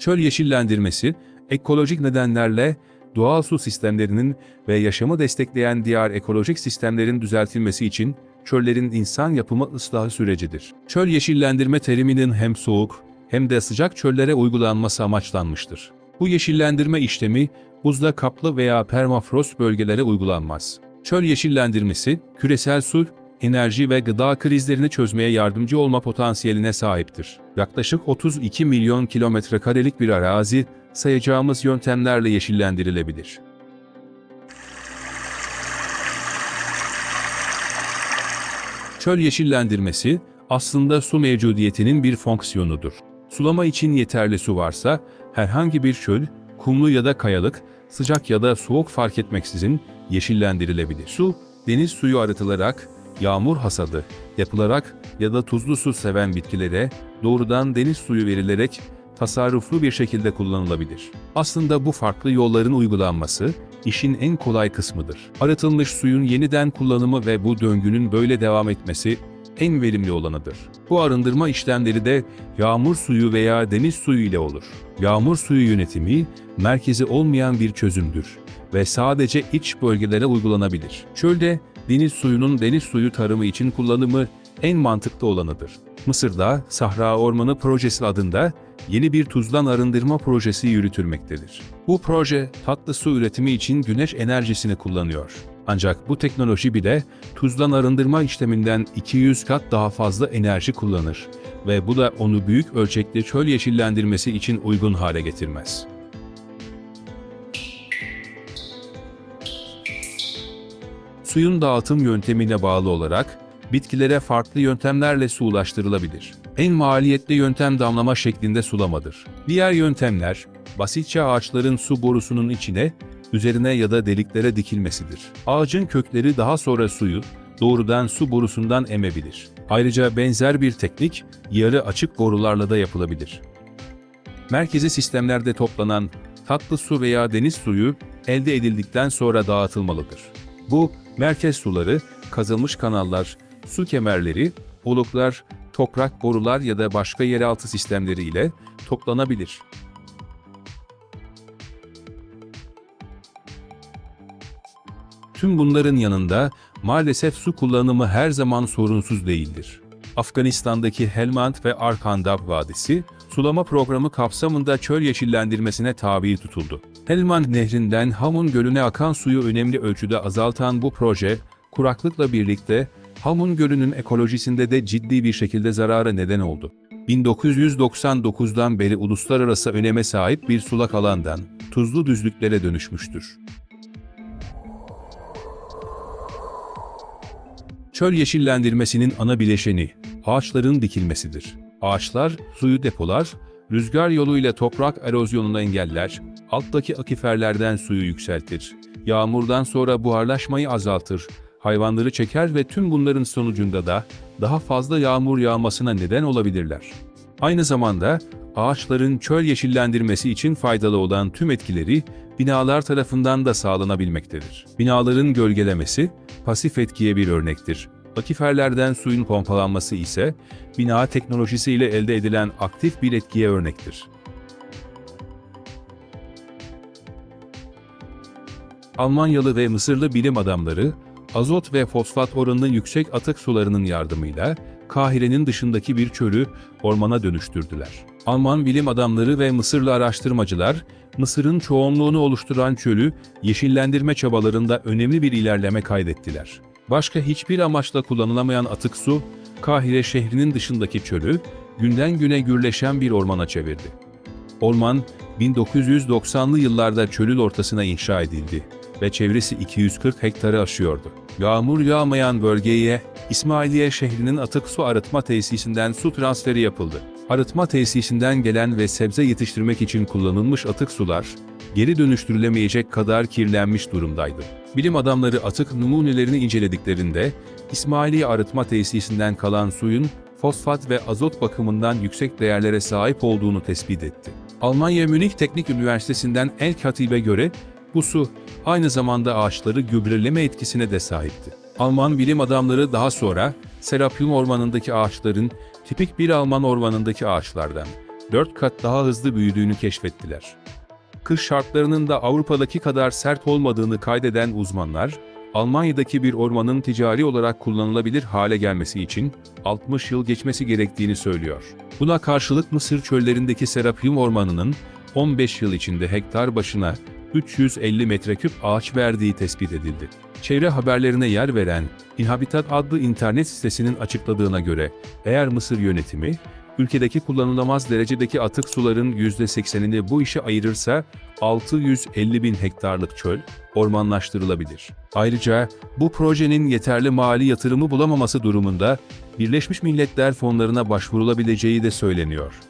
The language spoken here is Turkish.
Çöl yeşillendirmesi, ekolojik nedenlerle doğal su sistemlerinin ve yaşamı destekleyen diğer ekolojik sistemlerin düzeltilmesi için çöllerin insan yapımı ıslahı sürecidir. Çöl yeşillendirme teriminin hem soğuk hem de sıcak çöllere uygulanması amaçlanmıştır. Bu yeşillendirme işlemi buzda kaplı veya permafrost bölgelere uygulanmaz. Çöl yeşillendirmesi, küresel su, enerji ve gıda krizlerini çözmeye yardımcı olma potansiyeline sahiptir. Yaklaşık 32 milyon kilometre karelik bir arazi, sayacağımız yöntemlerle yeşillendirilebilir. Çöl yeşillendirmesi aslında su mevcudiyetinin bir fonksiyonudur. Sulama için yeterli su varsa herhangi bir çöl, kumlu ya da kayalık, sıcak ya da soğuk fark etmeksizin yeşillendirilebilir. Su, deniz suyu arıtılarak, yağmur hasadı yapılarak ya da tuzlu su seven bitkilere doğrudan deniz suyu verilerek tasarruflu bir şekilde kullanılabilir. Aslında bu farklı yolların uygulanması işin en kolay kısmıdır. Arıtılmış suyun yeniden kullanımı ve bu döngünün böyle devam etmesi en verimli olanıdır. Bu arındırma işlemleri de yağmur suyu veya deniz suyu ile olur. Yağmur suyu yönetimi merkezi olmayan bir çözümdür ve sadece iç bölgelere uygulanabilir. Çölde deniz suyunun deniz suyu tarımı için kullanımı en mantıklı olanıdır. Mısır'da Sahra Ormanı Projesi adında yeni bir tuzdan arındırma projesi yürütülmektedir. Bu proje tatlı su üretimi için güneş enerjisini kullanıyor. Ancak bu teknoloji bile tuzdan arındırma işleminden 200 kat daha fazla enerji kullanır ve bu da onu büyük ölçekli çöl yeşillendirmesi için uygun hale getirmez. Suyun dağıtım yöntemine bağlı olarak bitkilere farklı yöntemlerle su ulaştırılabilir. En maliyetli yöntem damlama şeklinde sulamadır. Diğer yöntemler, basitçe ağaçların su borusunun içine, üzerine ya da deliklere dikilmesidir. Ağacın kökleri daha sonra suyu doğrudan su borusundan emebilir. Ayrıca benzer bir teknik yarı açık borularla da yapılabilir. Merkezi sistemlerde toplanan tatlı su veya deniz suyu elde edildikten sonra dağıtılmalıdır. Bu, merkez suları, kazılmış kanallar, su kemerleri, oluklar, toprak borular ya da başka yeraltı sistemleri ile toplanabilir. Tüm bunların yanında maalesef su kullanımı her zaman sorunsuz değildir. Afganistan'daki Helmand ve Arkhandab Vadisi, sulama programı kapsamında çöl yeşillendirmesine tabi tutuldu. Helmand Nehri'nden Hamun Gölü'ne akan suyu önemli ölçüde azaltan bu proje, kuraklıkla birlikte Hamun Gölü'nün ekolojisinde de ciddi bir şekilde zarara neden oldu. 1999'dan beri uluslararası öneme sahip bir sulak alandan tuzlu düzlüklere dönüşmüştür. Çöl yeşillendirmesinin ana bileşeni ağaçların dikilmesidir. Ağaçlar suyu depolar, rüzgar yoluyla toprak erozyonunu engeller, alttaki akiferlerden suyu yükseltir. Yağmurdan sonra buharlaşmayı azaltır, hayvanları çeker ve tüm bunların sonucunda da daha fazla yağmur yağmasına neden olabilirler. Aynı zamanda ağaçların çöl yeşillendirmesi için faydalı olan tüm etkileri binalar tarafından da sağlanabilmektedir. Binaların gölgelemesi pasif etkiye bir örnektir. Akiferlerden suyun pompalanması ise bina teknolojisiyle elde edilen aktif bir etkiye örnektir. Almanyalı ve Mısırlı bilim adamları, azot ve fosfat oranının yüksek atık sularının yardımıyla Kahire'nin dışındaki bir çölü ormana dönüştürdüler. Alman bilim adamları ve Mısırlı araştırmacılar, Mısır'ın çoğunluğunu oluşturan çölü yeşillendirme çabalarında önemli bir ilerleme kaydettiler. Başka hiçbir amaçla kullanılamayan atık su, Kahire şehrinin dışındaki çölü günden güne gürleşen bir ormana çevirdi. Orman, 1990'lı yıllarda çölün ortasına inşa edildi ve çevresi 240 hektarı aşıyordu. Yağmur yağmayan bölgeye İsmailiye şehrinin atık su arıtma tesisinden su transferi yapıldı. Arıtma tesisinden gelen ve sebze yetiştirmek için kullanılmış atık sular, geri dönüştürülemeyecek kadar kirlenmiş durumdaydı. Bilim adamları atık numunelerini incelediklerinde, İsmailiye arıtma tesisinden kalan suyun fosfat ve azot bakımından yüksek değerlere sahip olduğunu tespit etti. Almanya Münih Teknik Üniversitesi'nden El Katib'e göre bu su aynı zamanda ağaçları gübreleme etkisine de sahipti. Alman bilim adamları daha sonra Serapium ormanındaki ağaçların tipik bir Alman ormanındaki ağaçlardan 4 kat daha hızlı büyüdüğünü keşfettiler. Kış şartlarının da Avrupa'daki kadar sert olmadığını kaydeden uzmanlar, Almanya'daki bir ormanın ticari olarak kullanılabilir hale gelmesi için 60 yıl geçmesi gerektiğini söylüyor. Buna karşılık Mısır çöllerindeki Serapium ormanının 15 yıl içinde hektar başına 350 metreküp ağaç verdiği tespit edildi. Çevre haberlerine yer veren Inhabitat adlı internet sitesinin açıkladığına göre eğer Mısır yönetimi ülkedeki kullanılamaz derecedeki atık suların %80'ini bu işe ayırırsa 650 bin hektarlık çöl ormanlaştırılabilir. Ayrıca bu projenin yeterli mali yatırımı bulamaması durumunda Birleşmiş Milletler fonlarına başvurulabileceği de söyleniyor.